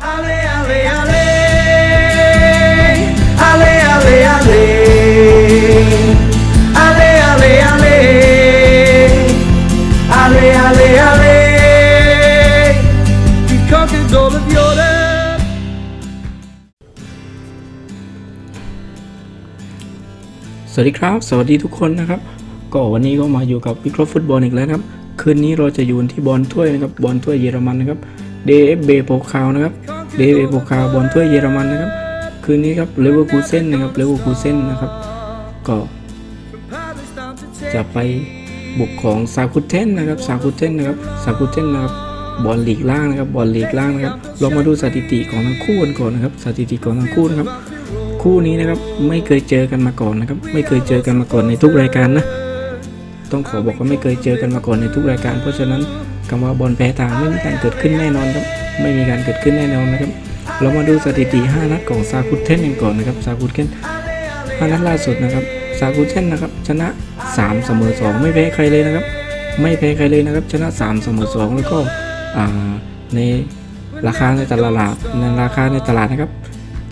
Ale, ale, ale. Ale, ale, ale. Ale, ale, ale. Ale, ale, ale. We conquered all of Europe. สวัสดีครับ สวัสดีทุกคนนะครับ ก็วันนี้ก็มาอยู่กับวิเคราะห์ฟุตบอลอีกแล้วนะครับ คืนนี้เราจะอยู่ที่บอลถ้วยนะครับ บอลถ้วยเยอรมันนะครับ DFB โปคาวนะครับ DFB โปคาวบอลถ้วยเยอรมันนะครับ คืนนี้ครับเลเวอร์คูเซ่นนะครับเลเวอร์คูเซ่นนะครับ ก็ จะไปบุกของซาคุเทนนะครับซาคุเทนนะครับซาคุเทนนะครับบอลลีกล่างนะครับบอลลีกล่างนะครับเรามาดูสถิติของทั้งคู่กันก่อนนะครับสถิติของทั้งคู่นะครับ คู่นี้นะครับไม่เคยเจอกันมาก่อนนะครับ ไม่เคยเจอกันมาก่อนในทุกรายการนะต้องขอบอกว่าไม่เคยเจอกันมาก่อนในทุกรายการ เพราะฉะนั้น คำว่าบอลแพ้ทางไม่มีการเกิดขึ้นแน่นอนครับไม่มีการเกิดขึ้นแน่นอนนะครับ เรามาดูสถิติ 5 นัดของซาคุเทนกันก่อนนะครับซาคุเทน5นัดล่าสุดนะครับซาคุเทนนะครับชนะ 3 เสมอ 2 ไม่แพ้ใครเลยนะครับ ไม่แพ้ใครเลยนะครับ ชนะ 3 เสมอ 2 แล้วก็ในราคาในตลาดในราคาในตลาดนะครับ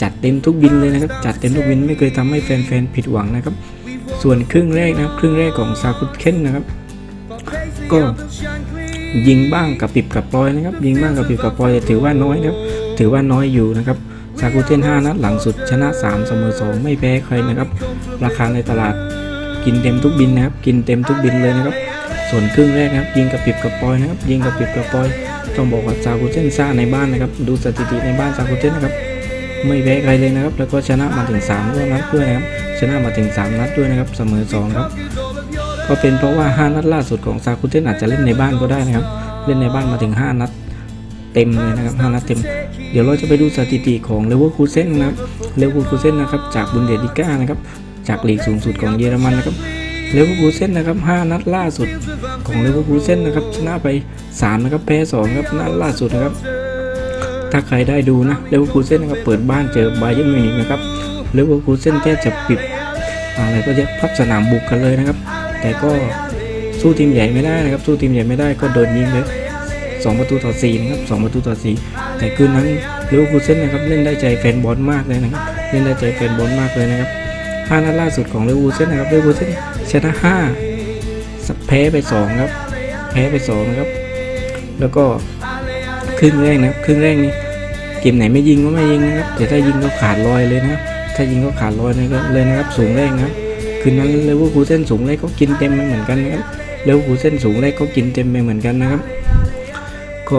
จัดเต็มทุกบินเลยนะครับ จัดเต็มทุกบินไม่เคยทำให้แฟนๆผิดหวังนะครับ ส่วนครึ่งแรกนะครับ ครึ่งแรกของซาคุเคนนะครับ ก็ ยิงบ้างกับปิบกับปลอยนะครับ ยิงบ้างกับปิบกับปลอยถือว่าน้อยนะครับถือว่าน้อยอยู่นะครับซาคุเทน5นัดหลังสุดชนะ 3 เสมอ 2 ไม่แพ้ใครนะครับ ราคาในตลาดกินเต็มทุกบินนะครับ กินเต็มทุกบินเลยนะครับ ส่วนครึ่งแรกนะครับ ยิงกับปิบกับปลอยนะครับ ยิงกับปิบกับปลอย ต้องบอกว่าซาคุเทนซ่าในบ้านนะครับ ดูสถิติในบ้านซาคุเทนนะครับ ไม่แพ้ใครเลยนะครับ แล้วก็ชนะมาถึง3นัดด้วยนะครับ ชนะมาถึง 3 นัดด้วยนะครับ เสมอ 2 ครับ ก็เป็นเพราะว่า 5 นัดล่าสุดของซาคุเทนอาจจะเล่นในบ้านก็ได้นะครับ เล่นในบ้านมาถึง 5 นัดเต็มเลยนะครับ 5 นัดเต็ม เดี๋ยวเราจะไปดูสถิติของเลเวอร์คูเซนนะครับ เลเวอร์คูเซนนะครับจากบุนเดสลิก้านะครับ จากลีกสูงสุดของเยอรมันนะครับ เลเวอร์คูเซนนะครับ 5 นัดล่าสุดของเลเวอร์คูเซนนะครับ ชนะไป 3 นะครับ แพ้ 2 ครับนัดล่าสุดนะครับ ถ้าใครได้ดูนะ เลเวอร์คูเซนนะครับ เปิดบ้านเจอบาเยิร์นมิวนิกนะครับ เลเวอร์คูเซนแทบจะปิดอะไรก็จะพับสนามบุกกันเลยนะครับ แต่ก็สู้ทีมใหญ่ไม่ได้นะครับ สู้ทีมใหญ่ไม่ได้ก็โดนยิงเลย2ประตูต่อ4นะครับ2ประตูต่อ4แต่คืนนั้นเลเวอร์คูเซนนะครับเล่นได้ใจแฟนบอลมากเลยนะครับเล่นได้ใจแฟนบอลมากเลยนะครับ5นัดล่าสุดของเลเวอร์คูเซนนะครับเลเวอร์คูเซนชนะ5แพ้ไป2ครับแพ้ไป2นะครับ แล้วก็ครึ่งแรกนะครับครึ่งแรกนี้เกมไหนไม่ยิงก็ไม่ยิงนะครับแต่ถ้ายิงก็ขาดลอยเลยนะครับถ้ายิงก็ขาดลอยเลยก็เลยนะครับสูงแรกนะครับ คืนนั้นเลเวอร์คูเซนสูงแรกก็กินเต็มไปเหมือนกันนะครับเลเวอร์คูเซนสูงแรกก็กินเต็มไปเหมือนกันนะครับ ก็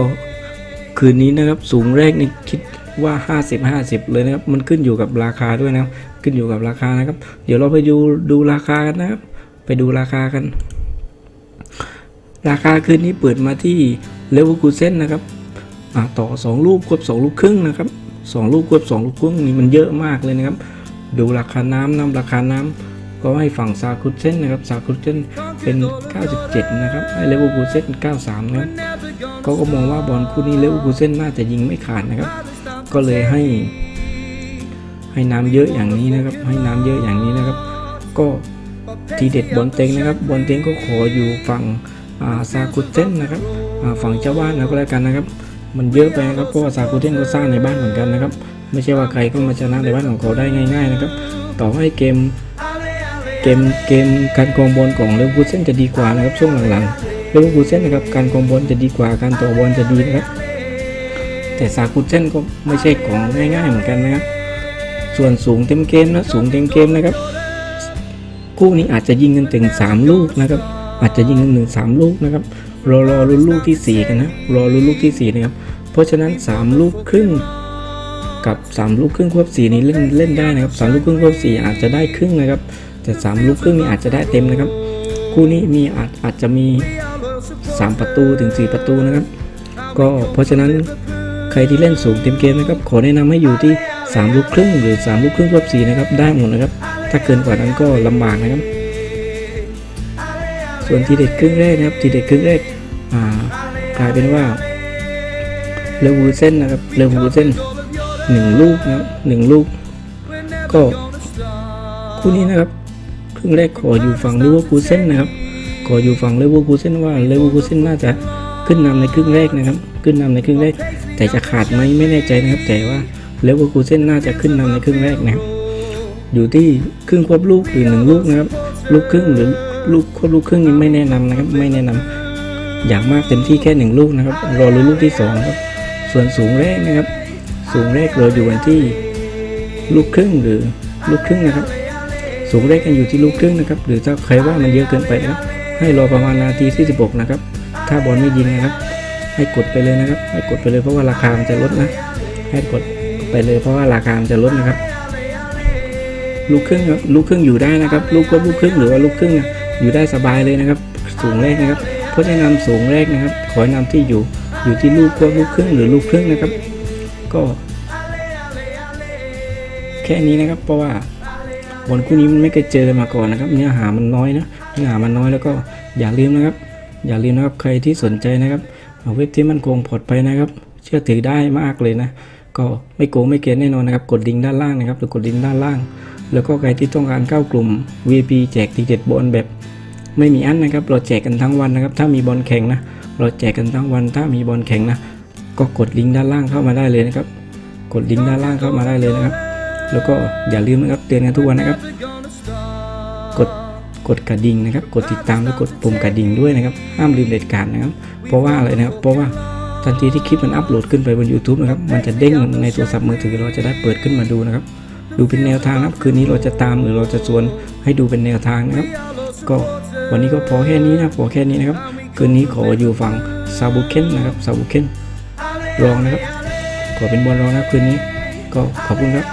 คืนนี้นะครับสูงแรกนี่คิดว่า 50 50 เลยนะครับ มันขึ้นอยู่กับราคาด้วยนะครับ ขึ้นอยู่กับราคานะครับ เดี๋ยวเราไปดูดูราคากันนะครับ ไปดูราคากัน ราคาคืนนี้เปิดมาที่เลเวอร์คูเซนนะครับอ่าต่อ 2 ลูกควบ2 ลูกครึ่งนะครับ 2 ลูกควบ2 ลูกครึ่งนี่มันเยอะมากเลยนะครับ ดูราคาน้ำน้ำราคาน้ำ ก็ให้ฝั่งซาคุเซนนะครับซาคุเซนเป็น 97 นะครับให้เลเวอร์คูเซน93 นะครับเขาก็มองว่าบอลคู่นี้เลเวอร์คูเซนน่าจะยิงไม่ขาดนะครับ ก็เลยให้ ให้น้ำเยอะอย่างนี้นะครับ ให้น้ำเยอะอย่างนี้นะครับ ก็ทีเด็ดบอลเต็งนะครับบอลเต็งก็ขออยู่ฝั่งซาคุเซนนะครับฝั่งเจ้าบ้านนะก็แล้วกันนะครับ มันเยอะไปนะครับเพราะว่าซาคุเทนก็สร้างในบ้านเหมือนกันนะครับ ไม่ใช่ว่าใครก็มาชนะในบ้านของเขาได้ง่าย ๆ นะครับ ต่อให้เกม กมเกมการกองบอลของเลเวอร์คูเซนจะดีกว่านะครับช่วงหลังๆเลเวอร์คูเซนนะครับการกองบอลจะดีกว่าการต่อบอลจะดีนะครับแต่ซาคุเซนก็ไม่ใช่ของง่ายๆเหมือนกันนะครับส่วนสูงเต็มเกมนะสูงเต็มเกมนะครับ คู่นี้อาจจะยิงกันถึง 3 ลูกนะครับ อาจจะยิงกันถึง3ลูกนะครับรอรอลุ้นลูกทีสี่ 4 กันนะรอลุ้นลูกทีสี่ 4 นะครับ เพราะฉะนั้น 3 ลูกครึ่งกับ 3 ลูกครึ่งควบ4นี้เล่นเล่นได้นะครับ3ลูกครึ่งควบ4อาจจะได้ครึ่งนะครับ แต่3ลูกครึ่งนี้อาจจะได้เต็มนะครับ คู่นี้มีอาจอาจจะมี 3 ประตูถึง 4 ประตูนะครับ ก็เพราะฉะนั้นใครที่เล่นสูงเต็มเกมนะครับขอแนะนำให้อยู่ที่ 3 ลูกครึ่งหรือ 3 ลูกครึ่งควบ4นะครับได้หมดนะครับ ถ้าเกินกว่านั้นก็ลำบากนะครับ ส่วนทีเด็ดครึ่งแรกนะครับทีเด็ดครึ่งแรกอ่ากลายเป็นว่าเลวูเซนนะครับเลวูเซนหนึ่งลูกนะครับหนึ่งลูก ก็คู่นี้นะครับ ครึ่งแรกขออยู่ฝั่งเลเวอร์คูเซนนะครับ ขออยู่ฝั่งเลเวอร์คูเซนว่าเลเวอร์คูเซนน่าจะขึ้นนำในครึ่งแรกนะครับ ขึ้นนำในครึ่งแรก แต่จะขาดไหมไม่แน่ใจนะครับ แต่ว่าเลเวอร์คูเซนน่าจะขึ้นนำในครึ่งแรกนะครับ อยู่ที่ครึ่งควบลูกหรือหนึ่งลูกนะครับ ลูกครึ่งหรือลูกควบลูกครึ่งนี่ไม่แนะนำนะครับ ไม่แนะนำอย่างมากเต็มที่แค่หนึ่งลูกนะครับ รอลุ้นลูกที่สองครับ ส่วนสูงแรกนะครับ สูงแรกเราอยู่กันที่ลูกครึ่งหรือลูกครึ่งนะครับ สูงแรกกันอยู่ที่ลูกครึ่งนะครับ หรือถ้าใครว่ามันเยอะเกินไปนะครับ ให้รอประมาณนาทีที่ 16 นะครับ ถ้าบอลไม่ยิงนะครับ ให้กดไปเลยนะครับ ให้กดไปเลยเพราะว่าราคามันจะลดนะ ให้กดไปเลยเพราะว่าราคามันจะลดนะครับ ลูกครึ่งครับ ลูกครึ่งอยู่ได้นะครับ ลูกก็ลูกครึ่งหรือว่าลูกครึ่งอะอยู่ได้สบายเลยนะครับ สูงแรกนะครับ เพราะแนะนำสูงแรกนะครับ ขอแนะนำที่อยู่อยู่ที่ลูกก็ลูกครึ่งหรือลูกครึ่งนะครับ ก็ แค่นี้นะครับ เพราะว่า บอลคู่นี้มันไม่เคยเจอมาก่อนนะครับ เนื้อหามันน้อยนะเนื้อหามันน้อยแล้วก็อย่าลืมนะครับ อย่าลืมนะครับใครที่สนใจนะครับเว็บที่มันคงปลอดภัยนะครับ เชื่อถือได้มากเลยนะก็ไม่โกงไม่เกินแน่นอนนะครับ กดลิงก์ด้านล่างนะครับหรือกดลิงก์ด้านล่าง แล้วก็ใครที่ต้องการเข้ากลุ่ม VIP แจกติเด็ดบอลแบบ ไม่มีอันนะครับ เราแจกกันทั้งวันนะครับ ถ้ามีบอลแข่งนะเราแจกกันทั้งวัน ถ้ามีบอลแข่งนะก็กดลิงก์ด้านล่างเข้ามาได้เลยนะครับ กดลิงก์ด้านล่างเข้ามาได้เลยนะครับ แล้วก็อย่าลืมนะครับเตือนกันทุกวันนะครับ กดกดกระดิ่งนะครับ กดติดตามและกดปุ่มกระดิ่งด้วยนะครับ ห้ามลืมเด็ดขาดนะครับ เพราะว่าอะไรนะครับ เพราะว่าทันทีที่คลิปมันอัปโหลดขึ้นไปบน YouTube นะครับ มันจะเด้งในโทรศัพท์มือถือเราจะได้เปิดขึ้นมาดูนะครับ ดูเป็นแนวทางนะครับ คืนนี้เราจะตามหรือเราจะชวนให้ดูเป็นแนวทางนะครับ ก็วันนี้ก็พอแค่นี้นะพอแค่นี้นะครับ คืนนี้ขออยู่ฝั่งซาบุเคนนะครับซาบุเคนรองนะครับ ขอเป็นบอลรองนะคืนนี้ ก็ขอบคุณครับ